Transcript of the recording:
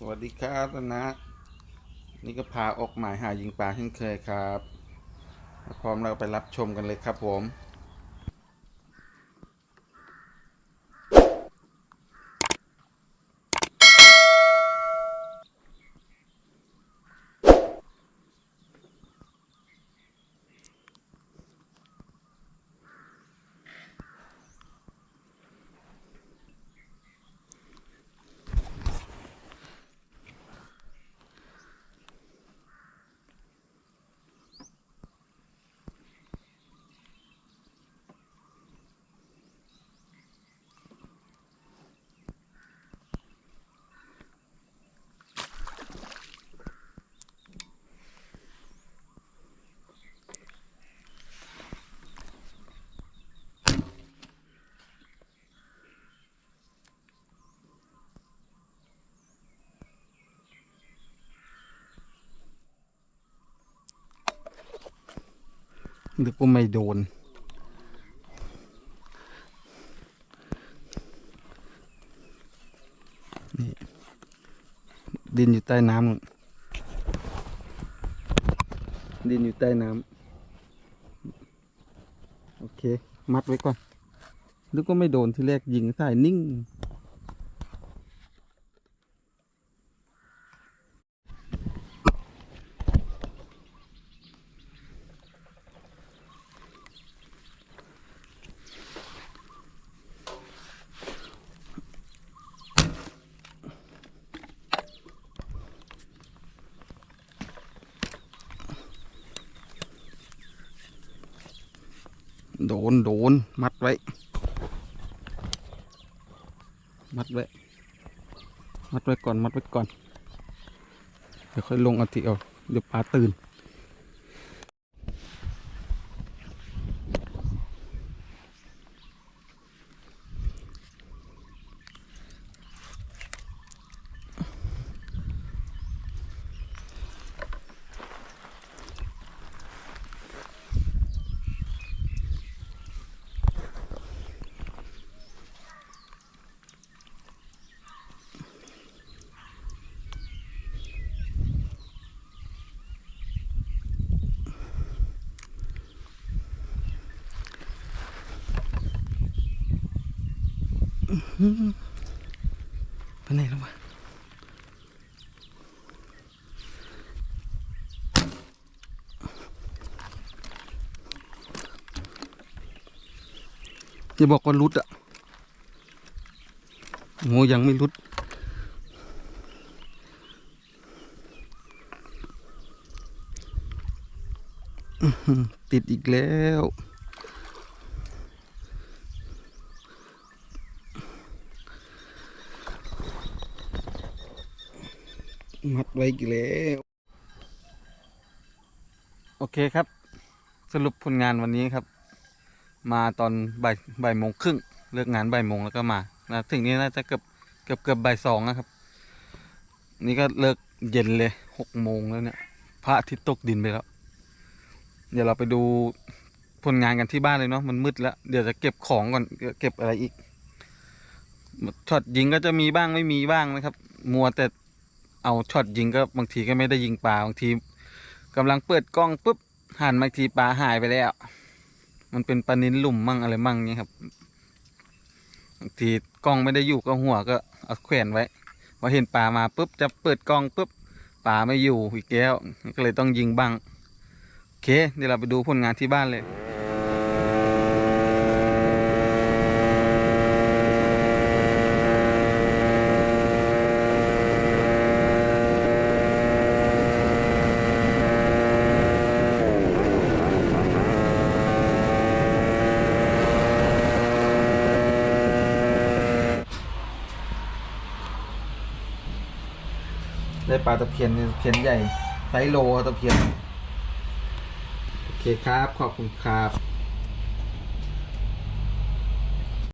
สวัสดีครับนะ นี่ก็พาออกหมายหายิงปลาเช่นเคยครับ พร้อมเราไปรับชมกันเลยครับผม นึกว่าไม่โดน นี่ ดินอยู่ใต้น้ำนู่นดินอยู่ใต้น้ำโอเค มัดไว้ก่อนนึกว่าไม่โดนที่แรกยิงใส่นิ่ง โดนโดนมัดไว้ มัดไว้ มัดไว้ก่อน มัดไว้ก่อน เดี๋ยวค่อยลงอาทิเอาเดี๋ยวปลาตื่น ไปไหนแล้ววะจะบอกว่ารุดอะโงยังไม่รุดติดอีกแล้ว มัดไว้กี่แล้วโอเคครับ สรุปผลงานวันนี้ครับ มาตอนบ่ายบ่ายโมงครึ่งเลิกงานบ่ายโมงแล้วก็มานะถึงนี้น่าจะเกือบเกือบเกือบบ่ายสองนะครับ นี่ก็เลิกเย็นเลยหกโมงแล้วเนี่ยพระอาทิตย์ตกดินไปแล้ว เดี๋ยวเราไปดูผลงานกันที่บ้านเลยเนาะมันมืดแล้ว เดี๋ยวจะเก็บของก่อนเก็บอะไรอีกช็อตยิงก็จะมีบ้างไม่มีบ้างนะครับ มัวแต่ เอาช็อตยิงก็บางทีก็ไม่ได้ยิงปลาบางทีกำลังเปิดกล้องปุ๊บหันมาอีกทีปลาหายไปแล้ว มันเป็นปลานินหลุมมั่งอะไรมั่งเนี้ยครับบางทีกล้องไม่ได้อยู่ก็หัวก็เอาแขวนไว้พอเห็นปลามาปุ๊บจะเปิดกล้องปุ๊บปลาไม่อยู่อีกแล้วก็เลยต้องยิงบ้างโอเคเดี๋ยวเราไปดูผลงานที่บ้านเลย ได้ปลาตะเพียนตะเพียนใหญ่ไซโลตะเพียน โอเคครับ ขอบคุณครับ